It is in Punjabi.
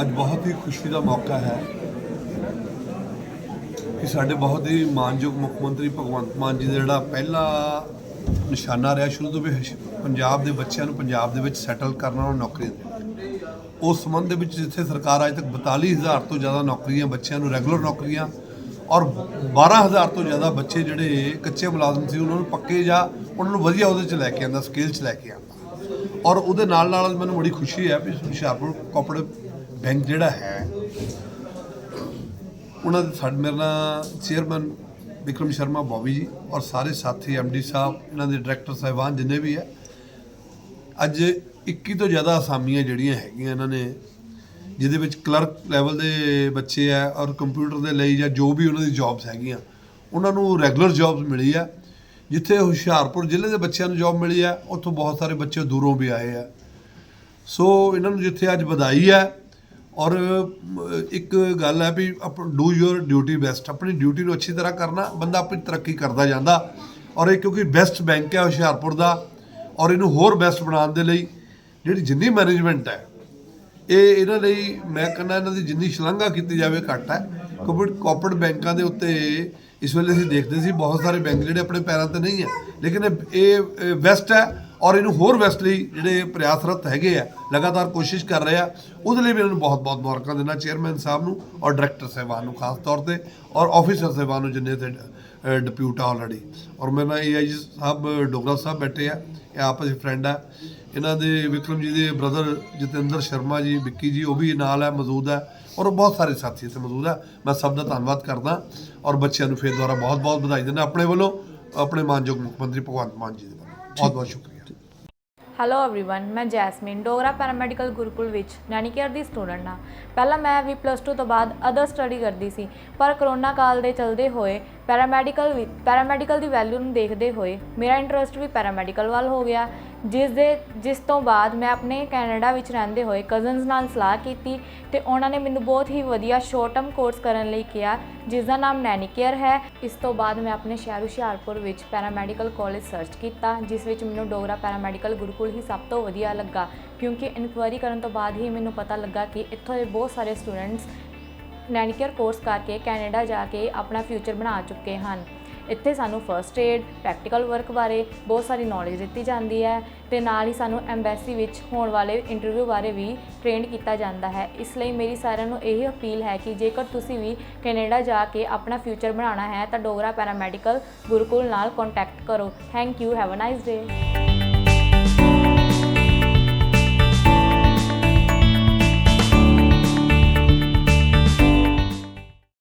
ਅੱਜ ਬਹੁਤ ਹੀ ਖੁਸ਼ੀ ਦਾ ਮੌਕਾ ਹੈ ਕਿ ਸਾਡੇ ਬਹੁਤ ਹੀ ਮਾਨਯੋਗ ਮੁੱਖ ਮੰਤਰੀ ਭਗਵੰਤ ਮਾਨ ਜੀ ਦਾ ਜਿਹੜਾ ਪਹਿਲਾ ਨਿਸ਼ਾਨਾ ਰਿਹਾ, ਸ਼ੁਰੂ ਤੋਂ ਵੀ ਪੰਜਾਬ ਦੇ ਬੱਚਿਆਂ ਨੂੰ ਪੰਜਾਬ ਦੇ ਵਿੱਚ ਸੈਟਲ ਕਰਨਾ ਔਰ ਨੌਕਰੀਆਂ ਦੇਣਾ। ਉਸ ਸੰਬੰਧ ਦੇ ਵਿੱਚ ਜਿੱਥੇ ਸਰਕਾਰ ਅੱਜ ਤੱਕ 42000 ਤੋਂ ਜ਼ਿਆਦਾ ਨੌਕਰੀਆਂ, ਬੱਚਿਆਂ ਨੂੰ ਰੈਗੂਲਰ ਨੌਕਰੀਆਂ ਔਰ 12000 ਤੋਂ ਜ਼ਿਆਦਾ ਬੱਚੇ ਜਿਹੜੇ ਕੱਚੇ ਮੁਲਾਜ਼ਮ ਸੀ, ਉਹਨਾਂ ਨੂੰ ਪੱਕੇ ਜਾਂ ਉਹਨਾਂ ਨੂੰ ਵਧੀਆ ਉਹਦੇ ਚ ਲੈ ਕੇ ਆਂਦਾ ਸਕਿੱਲ ਚ ਲੈ ਕੇ ਆਂਦਾ ਔਰ ਉਹਦੇ ਨਾਲ ਨਾਲ ਮੈਨੂੰ ਬੜੀ ਖੁਸ਼ੀ ਹੈ ਵੀ ਹੁਸ਼ਿਆਰਪੁਰ ਕੋਆਪਰੇਟਿਵ ਬੈਂਕ ਜਿਹੜਾ ਹੈ, ਉਹਨਾਂ ਦੇ ਸਾਡੇ ਮੇਰੇ ਨਾਲ ਚੇਅਰਮੈਨ ਵਿਕਰਮ ਸ਼ਰਮਾ ਬੋਬੀ ਜੀ ਔਰ ਸਾਰੇ ਸਾਥੀ ਐਮਡੀ ਸਾਹਿਬ, ਇਹਨਾਂ ਦੇ ਡਾਇਰੈਕਟਰ ਸਾਹਿਬਾਨ ਜਿੰਨੇ ਵੀ ਹੈ, ਅੱਜ 21 ਤੋਂ ਜ਼ਿਆਦਾ ਅਸਾਮੀਆਂ ਜਿਹੜੀਆਂ ਹੈਗੀਆਂ ਇਹਨਾਂ ਨੇ, ਜਿਹਦੇ ਵਿੱਚ ਕਲਰਕ ਲੈਵਲ ਦੇ ਬੱਚੇ ਆ ਔਰ ਕੰਪਿਊਟਰ ਦੇ ਲਈ ਜਾਂ ਜੋ ਵੀ ਉਹਨਾਂ ਦੀ ਜੌਬਸ ਹੈਗੀਆਂ, ਉਹਨਾਂ ਨੂੰ ਰੈਗੂਲਰ ਜੌਬਸ ਮਿਲੀ ਆ, ਜਿੱਥੇ ਹੁਸ਼ਿਆਰਪੁਰ ਜ਼ਿਲ੍ਹੇ ਦੇ ਬੱਚਿਆਂ ਨੂੰ ਜੌਬ ਮਿਲੀ ਆ, ਉੱਥੋਂ ਬਹੁਤ ਸਾਰੇ ਬੱਚੇ ਦੂਰੋਂ ਵੀ ਆਏ ਆ। ਸੋ ਇਹਨਾਂ ਨੂੰ ਜਿੱਥੇ ਅੱਜ ਵਧਾਈ ਹੈ ਔਰ ਇੱਕ ਗੱਲ ਹੈ we do your duty best ਆਪਣੀ ਡਿਊਟੀ ਨੂੰ ਅੱਛੀ ਤਰ੍ਹਾਂ ਕਰਨਾ, ਬੰਦਾ ਆਪਣੀ ਤਰੱਕੀ ਕਰਦਾ ਜਾਂਦਾ। ਔਰ ਇਹ ਕਿਉਂਕਿ ਬੈਸਟ ਬੈਂਕ ਹੈ ਹੁਸ਼ਿਆਰਪੁਰ ਦਾ, ਔਰ ਇਹਨੂੰ ਹੋਰ ਬੈਸਟ ਬਣਾਉਣ ਦੇ ਲਈ ਜਿਹੜੀ ਜਿੰਨੀ ਮੈਨੇਜਮੈਂਟ ਹੈ, ਇਹ ਇਹਨਾਂ ਲਈ ਮੈਂ ਕਹਿੰਦਾ ਇਹਨਾਂ ਦੀ ਜਿੰਨੀ ਸ਼ਲਾਘਾ ਕੀਤੀ ਜਾਵੇ ਘੱਟ ਹੈ। ਕਿਉਂਕਿ ਕਾਰਪੋਰੇਟ ਬੈਂਕਾਂ ਦੇ ਉੱਤੇ ਇਸ ਵੇਲੇ ਅਸੀਂ ਦੇਖਦੇ ਸੀ ਬਹੁਤ ਸਾਰੇ ਬੈਂਕ ਜਿਹੜੇ ਆਪਣੇ ਪੈਰਾਂ ਤੇ ਨਹੀਂ ਹੈ। ਲੇਕਿਨ ਇਹ- ਇਹ ਵੈਸਟ ਹੈ ਔਰ ਇਹਨੂੰ ਹੋਰ ਵੈਸਟ ਲਈ ਜਿਹੜੇ ਪ੍ਰਯਾਸਰਤ ਹੈਗੇ ਆ, ਲਗਾਤਾਰ ਕੋਸ਼ਿਸ਼ ਕਰ ਰਹੇ ਆ, ਉਹਦੇ ਲਈ ਵੀ ਇਹਨਾਂ ਨੂੰ ਬਹੁਤ ਬਹੁਤ ਮੁਬਾਰਕਾਂ ਦਿੰਦਾ ਚੇਅਰਮੈਨ ਸਾਹਿਬ ਨੂੰ ਔਰ ਡਾਇਰੈਕਟਰ ਸਾਹਿਬਾਨ ਨੂੰ ਖਾਸ ਤੌਰ ਤੇ ਔਰ ਆਫੀਸਰ ਸਾਹਿਬਾਨ ਨੂੰ ਜਿੰਨੇ ਤੇ ਡਿਪਿਊਟ ਆ ਆਲਰੇਡੀ ਔਰ ਮੇਰੇ ਨਾਲ ਏਆਈ ਸਾਹਿਬ, ਡੋਗਰਾ ਸਾਹਿਬ ਬੈਠੇ ਆ, ਇਹ ਆਪਸ ਵਿੱਚ ਫਰੈਂਡ ਆ। ਇਹਨਾਂ ਦੇ ਵਿਕਰਮ ਜੀ ਦੇ ਬ੍ਰਦਰ ਜਤਿੰਦਰ ਸ਼ਰਮਾ ਜੀ, ਵਿੱਕੀ ਜੀ, ਉਹ ਵੀ ਨਾਲ ਹੈ ਮੌਜੂਦ ਹੈ ਔਰ ਬਹੁਤ ਸਾਰੇ ਸਾਥੀ ਇੱਥੇ ਮੌਜੂਦ ਆ। ਮੈਂ ਸਭ ਦਾ ਧੰਨਵਾਦ ਕਰਦਾ ਔਰ ਬੱਚਿਆਂ ਨੂੰ ਫੇਰ ਦੁਆਰਾ ਬਹੁਤ ਬਹੁਤ ਵਧਾਈ ਦਿੰਦਾ ਆਪਣੇ ਵੱਲੋਂ, ਆਪਣੇ ਮਾਨਯੋਗ ਮੁੱਖ ਮੰਤਰੀ ਭਗਵੰਤ ਮਾਨ ਜੀ ਦੇ ਵੱਲੋਂ। ਬਹੁਤ ਬਹੁਤ ਸ਼ੁਕਰੀਆ ਹੈਲੋ एवरीवन ਮੈਂ ਜੈਸਮੀਨ ਡੋਗਰਾ ਪੈਰਾਮੈਡੀਕਲ ਗੁਰੂਕੁਲ ਵਿੱਚ ਨੈਣੀ ਕੇਅਰ ਦੀ ਸਟੂਡੈਂਟ ਹਾਂ ਪਹਿਲਾਂ ਮੈਂ ਵੀ ਪਲੱਸ 2 ਤੋਂ ਬਾਅਦ ਅਦਰ ਸਟੱਡੀ ਕਰਦੀ ਸੀ ਪਰ ਕਰੋਨਾ ਕਾਲ ਦੇ ਚਲਦੇ ਹੋਏ ਪੈਰਾਮੈਡੀਕਲ ਵੀ ਪੈਰਾਮੈਡੀਕਲ ਦੀ ਵੈਲਿਊ ਨੂੰ ਦੇਖਦੇ ਹੋਏ ਮੇਰਾ ਇੰਟਰਸਟ ਵੀ ਪੈਰਾਮੈਡੀਕਲ ਵੱਲ ਹੋ ਗਿਆ। ਜਿਸ ਦੇ ਜਿਸ ਤੋਂ ਬਾਅਦ ਮੈਂ ਆਪਣੇ ਕੈਨੇਡਾ ਵਿੱਚ ਰਹਿੰਦੇ ਹੋਏ ਕਜ਼ਨਸ ਨਾਲ ਸਲਾਹ ਕੀਤੀ ਤੇ ਉਹਨਾਂ ਨੇ ਮੈਨੂੰ ਬਹੁਤ ਹੀ ਵਧੀਆ ਸ਼ਾਰਟ ਟਰਮ ਕੋਰਸ ਕਰਨ ਲਈ ਕਿਹਾ ਜਿਸ ਦਾ ਨਾਮ ਨੈਣੀ ਕੇਅਰ ਹੈ। ਇਸ ਤੋਂ ਬਾਅਦ ਮੈਂ ਆਪਣੇ ਸ਼ਹਿਰ ਹੁਸ਼ਿਆਰਪੁਰ ਵਿੱਚ ਪੈਰਾਮੈਡੀਕਲ ਕਾਲਜ ਸਰਚ ਕੀਤਾ, ਜਿਸ ਵਿੱਚ ਮੈਨੂੰ ਡੋਗਰਾ ਪੈਰਾਮੈਡੀਕਲ ਗੁਰੂਕੁਲ ਹੀ ਸਭ ਤੋਂ ਵਧੀਆ ਲੱਗਾ। ਕਿਉਂਕਿ ਇਨਕੁਆਇਰੀ ਕਰਨ ਤੋਂ ਬਾਅਦ ਹੀ ਮੈਨੂੰ ਪਤਾ ਲੱਗਾ ਕਿ ਇੱਥੋਂ ਦੇ ਬਹੁਤ ਸਾਰੇ ਸਟੂਡੈਂਟਸ ਨੈਨੀਕੇਅਰ ਕੋਰਸ ਕਰਕੇ ਕੈਨੇਡਾ ਜਾ ਕੇ ਆਪਣਾ ਫਿਊਚਰ ਬਣਾ ਚੁੱਕੇ ਹਨ। ਇੱਥੇ ਸਾਨੂੰ ਫਰਸਟ ਏਡ ਪ੍ਰੈਕਟੀਕਲ ਵਰਕ ਬਾਰੇ ਬਹੁਤ ਸਾਰੀ ਨੌਲੇਜ ਦਿੱਤੀ ਜਾਂਦੀ ਹੈ ਤੇ ਨਾਲ ਹੀ ਸਾਨੂੰ ਐਮਬੈਸੀ ਵਿੱਚ ਹੋਣ ਵਾਲੇ ਇੰਟਰਵਿਊ ਬਾਰੇ ਵੀ ਟ੍ਰੇਨ ਕੀਤਾ ਜਾਂਦਾ ਹੈ। ਇਸ ਲਈ ਮੇਰੀ ਸਾਰਿਆਂ ਨੂੰ ਇਹ ਅਪੀਲ ਹੈ ਕਿ ਜੇਕਰ ਤੁਸੀਂ ਵੀ ਕੈਨੇਡਾ ਜਾ ਕੇ ਆਪਣਾ ਫਿਊਚਰ ਬਣਾਉਣਾ ਹੈ ਤਾਂ ਡੋਗਰਾ ਪੈਰਾਮੈਡੀਕਲ ਗੁਰੂਕੁਲ ਨਾਲ ਕੰਟੈਕਟ ਕਰੋ। Thank you have a nice day